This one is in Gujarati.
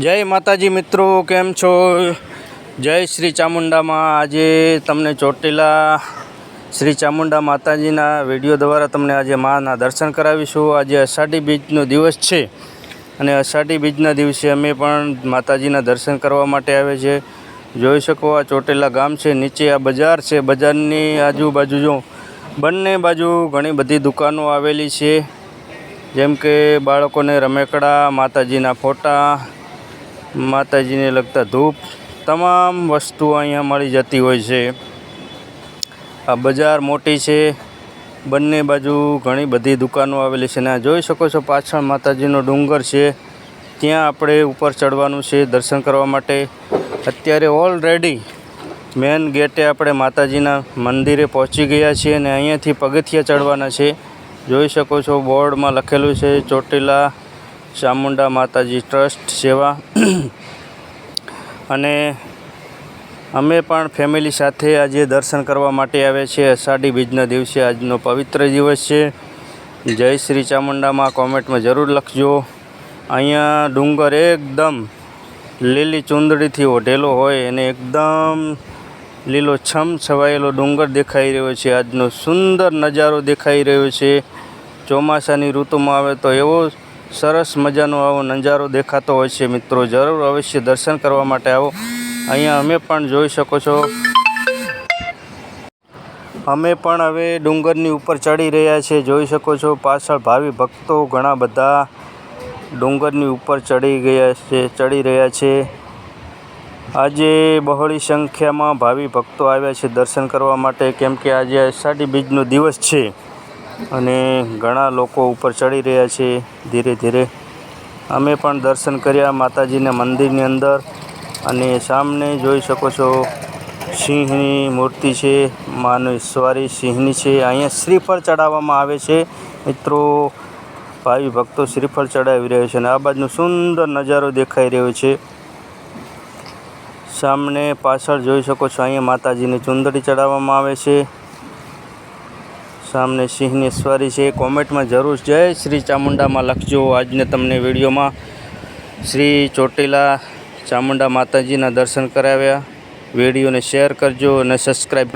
જય માતાજી મિત્રો, કેમ છો? જય શ્રી ચામુંડામાં આજે તમને ચોટીલા શ્રી ચામુંડા માતાજીના વીડિયો દ્વારા તમને આજે માના દર્શન કરાવીશું. આજે અષાઢી બીજનો દિવસ છે અને અષાઢી બીજના દિવસે અમે પણ માતાજીના દર્શન કરવા માટે આવે છે. જોઈ શકો આ ચોટીલા ગામ છે, નીચે આ બજાર છે. બજારની આજુબાજુ જો બંને બાજુ ઘણી બધી દુકાનો આવેલી છે. જેમ કે બાળકોને રમેકડા, માતાજીના ફોટા માતાજીને લગતા ધૂપ તમામ વસ્તુઓ અહીંયા મળી જતી હોય છે. આ બજાર મોટી છે. બંને બાજુ ઘણી બધી દુકાનો આવેલી છે અને આ જોઈ શકો છો પાછળ માતાજીનો ડુંગર છે. ત્યાં આપણે ઉપર ચડવાનું છે દર્શન કરવા માટે. અત્યારે ઓલરેડી મેન ગેટે આપણે માતાજીના મંદિરે પહોંચી ગયા છીએ અને અહીંયાથી પગથિયા ચડવાના છે. જોઈ શકો છો બોર્ડમાં લખેલું છે ચોટીલા ચામુંડા માતાજી ટ્રસ્ટ સેવા. અને અમે પણ ફેમિલી સાથે આજે દર્શન કરવા માટે આવ્યા છીએ અષાઢી બીજના દિવસે આજનો પવિત્ર દિવસ છે. જય શ્રી ચામુંડામાં કોમેન્ટમાં જરૂર લખજો. અહીંયા ડુંગર એકદમ લીલી ચૂંદડીથી ઓઢેલો હોય અને એકદમ લીલો છમ છવાયેલો ડુંગર દેખાઈ રહ્યો છે. આજનો સુંદર નજારો દેખાઈ રહ્યો છે. ચોમાસાની ઋતુમાં આવે તો એવો સરસ મજાનો આવો નજારો દેખાતો હોય છે મિત્રો. જરૂર અવશ્ય દર્શન કરવા માટે આવો. અહીંયા અમે પણ જોઈ શકો છો. અમે પણ હવે ડુંગરની ઉપર ચડી રહ્યા છીએ જોઈ શકો છો પાછળ ભાવિ ભક્તો ઘણા બધા ડુંગરની ઉપર ચડી ગયા છે, ચડી રહ્યા છે. આજે બહોળી સંખ્યામાં ભાવિ ભક્તો આવ્યા છે દર્શન કરવા માટે. કેમ કે આજે અષાઢી બીજનો દિવસ છે. અને ઘણા લોકો ઉપર ચડી રહ્યા છે ધીરે ધીરે. અમે પણ દર્શન કર્યા માતાજીના મંદિરની અંદર અને સામને જોઈ શકો છો, સિંહની મૂર્તિ છે માની સિંહની છે, અહીંયા શ્રીફળ ચડાવવામાં આવે છે. મિત્રો, ભાવિ ભક્તો શ્રીફળ ચડાવી રહ્યો છે અને આ બાજુનો સુંદર નજારો દેખાઈ રહ્યો છે. સામને પાછળ જોઈ શકો છો, અહીંયા માતાજીને ચુંદડી ચડાવવામાં આવે છે. સામને સિંહની સ્વારી છે કોમેન્ટમાં જરૂર જય શ્રી ચામુંડામાં લખજો. આજને તમને વિડીયોમાં શ્રી ચોટીલા ચામુંડા માતાજીના દર્શન કરાવ્યા. વિડીયોને શેર કરજો અને સબસ્ક્રાઈબ